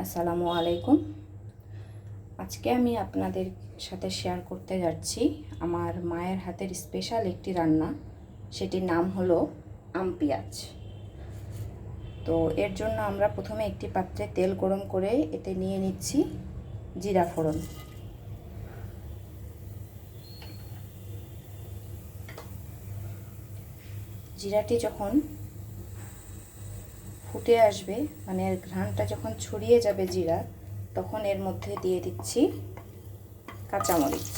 আসসালামু আলাইকুম। আজকে আমি আপনাদের সাথে শেয়ার করতে যাচ্ছি। আমার মায়ের হাতের স্পেশাল একটি রান্না। সেটির নাম হলো আম পেঁয়াজ। তো এর জন্য আমরা প্রথমে একটি পাত্রে তেল গরম করে এতে নিয়ে নিচ্ছি জিরা ফোড়ন। জিরাটি যখন ফুটে আসবে মানে এর ঘ্রাণটা যখন ছড়িয়ে যাবে জিরা, তখন এর মধ্যে দিয়ে দিচ্ছি কাঁচামরিচ।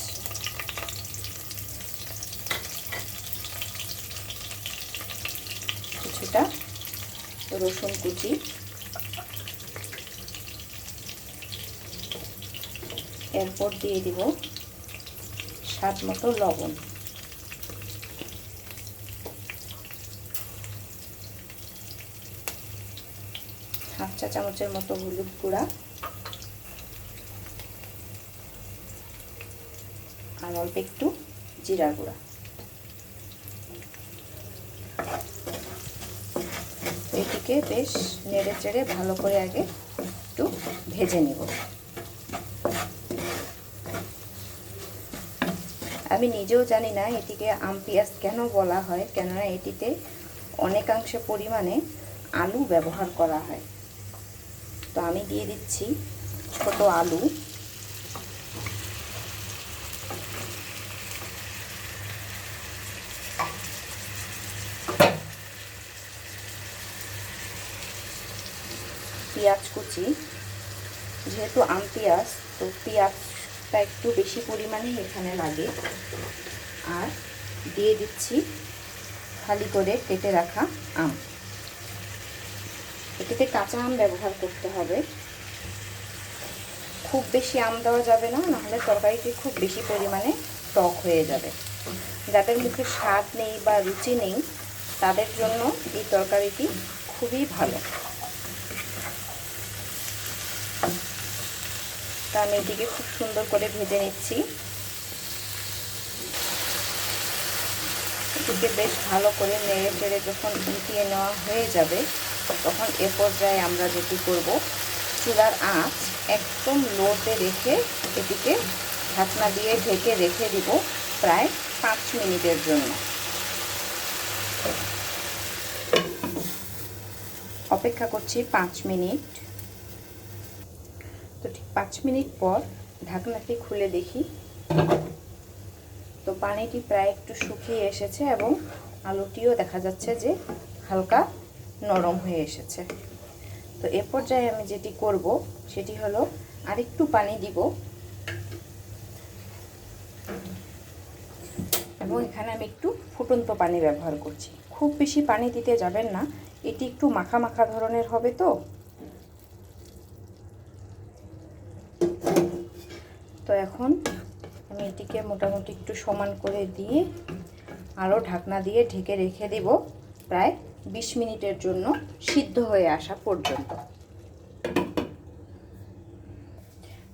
কিছুটা রসুন কুচি। এরপর দিয়ে দিব স্বাদ মতো লবণ। হাফ চা চামচের মতো হলুদ গুঁড়া। আর অল্প একটু জিরা গুঁড়া। এটিকে বেশ নেড়ে চেড়ে ভালো করে আগে একটু ভেজে নেব। আমি নিজেও জানি না এটিকে আম পেঁয়াজ কেন বলা হয়, কেননা এটিতে অনেকাংশে পরিমাণে আলু ব্যবহার করা হয়। তো আমি দিয়ে দিচ্ছি ছোট আলু। পেঁয়াজ কুচি। যেহেতু আম পেঁয়াজ তো পেঁয়াজটা একটু বেশি পরিমাণে এখানে লাগে। আর দিয়ে দিচ্ছি খালি করে কেটে রাখা আম। এটিতে কাঁচা আম ব্যবহার করতে হবে। খুব বেশি আম দেওয়া যাবে না, নাহলে তরকারিটি খুব বেশি পরিমাণে টক হয়ে যাবে। যাদের মুখে স্বাদ নেই বা রুচি নেই, তাদের জন্য এই তরকারিটি খুবই ভালো। তা আমি এটিকে খুব সুন্দর করে ভেজে নিচ্ছি। এটিকে বেশ ভালো করে নেড়ে চেড়ে যখন উঠিয়ে নেওয়া হয়ে যাবে তখন এ পর্যায়ে আমরা যেটি করব, চুলার আঁচ একদম লোতে রেখে এটিকে ঢাকনা দিয়ে ঢেকে রেখে দিব প্রায় পাঁচ মিনিটের জন্য। অপেক্ষা করছি পাঁচ মিনিট। তো ঠিক পাঁচ মিনিট পর ঢাকনাটি খুলে দেখি। তো পানিটি প্রায় একটু শুকিয়ে এসেছে এবং আলুটিও দেখা যাচ্ছে যে হালকা নরম হয়ে এসেছে। তো এ পর্যায়ে আমি যেটি করব, সেটি হলো আরেকটু পানি দিব। এবং এখানে আমি একটু ফুটন্ত পানি ব্যবহার করছি। খুব বেশি পানি দিতে যাবেন না। এটি একটু মাখা মাখা ধরনের হবে তো। তো এখন আমি এটিকে মোটামুটি একটু সমান করে দিয়ে আরও ঢাকনা দিয়ে ঢেকে রেখে দেব প্রায় বিশ মিনিটের জন্য সিদ্ধ হয়ে আসা পর্যন্ত।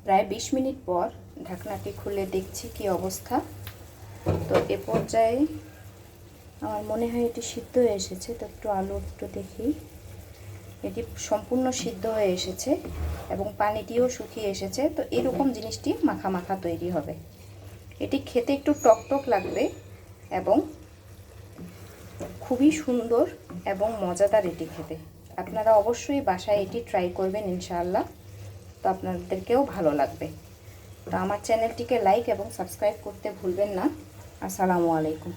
প্রায় বিশ মিনিট পর ঢাকনাটি খুলে দেখছি কি অবস্থা। তো এ পর্যায়ে আমার মনে হয় এটি সিদ্ধ হয়ে এসেছে, তো একটু আলু একটু দেখি। এটি সম্পূর্ণ সিদ্ধ হয়ে এসেছে এবং পানিটিও শুকিয়ে এসেছে, তো এরকম জিনিসটি মাখা মাখা তৈরি হবে। এটি খেতে একটু টক টক লাগবে এবং খুবই সুন্দর এবং মজাদার এটি খেতে। আপনারা অবশ্যই বাসায় এটি ট্রাই করবেন ইনশাআল্লাহ। তো আপনাদেরকেও ভালো লাগবে। তো আমার চ্যানেলটিকে লাইক এবং সাবস্ক্রাইব করতে ভুলবেন না। আসসালামু আলাইকুম।